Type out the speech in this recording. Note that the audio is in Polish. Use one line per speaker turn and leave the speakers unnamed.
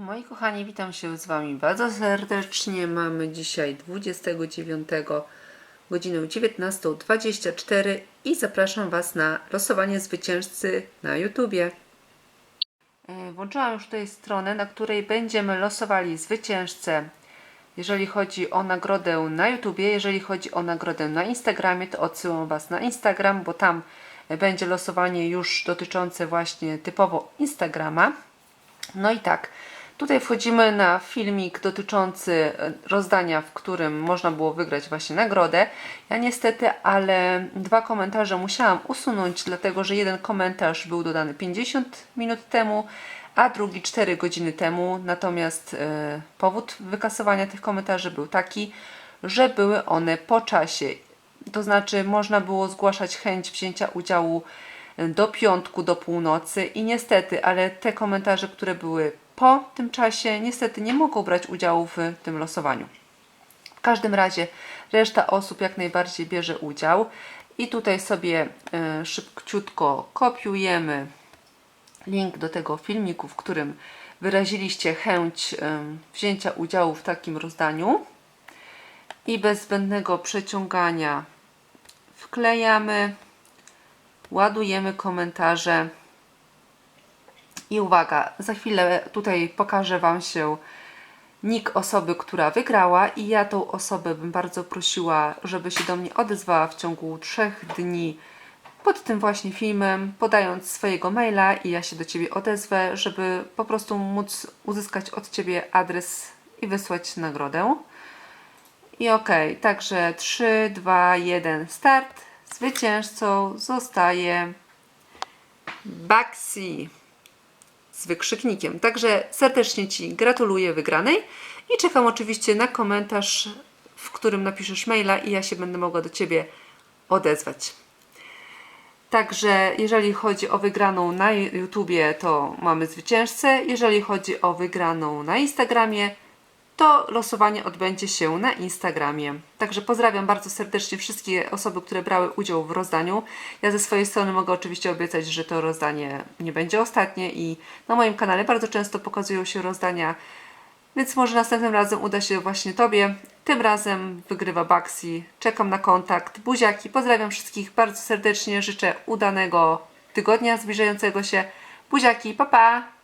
Moi kochani, witam się z Wami bardzo serdecznie. Mamy dzisiaj 29, godzinę 19.24 i zapraszam Was na losowanie zwycięzcy na YouTubie. E, Włączyłam już tutaj stronę, na której będziemy losowali zwycięzcę, jeżeli chodzi o nagrodę na YouTubie, jeżeli chodzi o nagrodę na Instagramie, to odsyłam Was na Instagram, bo tam będzie losowanie już dotyczące właśnie typowo Instagrama. No i tak, tutaj wchodzimy na filmik dotyczący e, rozdania, w którym można było wygrać właśnie nagrodę. Ja niestety, ale dwa komentarze musiałam usunąć, dlatego że jeden komentarz był dodany 50 minut temu, a drugi 4 godziny temu. Natomiast e, powód wykasowania tych komentarzy był taki, że były one po czasie. To znaczy, można było zgłaszać chęć wzięcia udziału do piątku, do północy i niestety, ale te komentarze, które były po tym czasie, niestety nie mogą brać udziału w tym losowaniu. W każdym razie reszta osób jak najbardziej bierze udział i tutaj sobie e, szybciutko kopiujemy link do tego filmiku, w którym wyraziliście chęć e, wzięcia udziału w takim rozdaniu i bez zbędnego przeciągania wklejamy ładujemy komentarze i uwaga, za chwilę tutaj pokażę Wam się nick osoby, która wygrała i ja tą osobę bym bardzo prosiła, żeby się do mnie odezwała w ciągu trzech dni pod tym właśnie filmem, podając swojego maila i ja się do Ciebie odezwę, żeby po prostu móc uzyskać od Ciebie adres i wysłać nagrodę. I ok, także 3, 2, 1, start. Zwycięzcą zostaje Baxi z wykrzyknikiem. Także serdecznie Ci gratuluję wygranej i czekam oczywiście na komentarz, w którym napiszesz maila i ja się będę mogła do Ciebie odezwać. Także jeżeli chodzi o wygraną na YouTubie, to mamy zwycięzcę. Jeżeli chodzi o wygraną na Instagramie, to losowanie odbędzie się na Instagramie. Także pozdrawiam bardzo serdecznie wszystkie osoby, które brały udział w rozdaniu. Ja ze swojej strony mogę oczywiście obiecać, że to rozdanie nie będzie ostatnie i na moim kanale bardzo często pokazują się rozdania, więc może następnym razem uda się właśnie Tobie. Tym razem wygrywa Baxi. Czekam na kontakt. Buziaki, pozdrawiam wszystkich bardzo serdecznie. Życzę udanego tygodnia zbliżającego się. Buziaki, pa pa!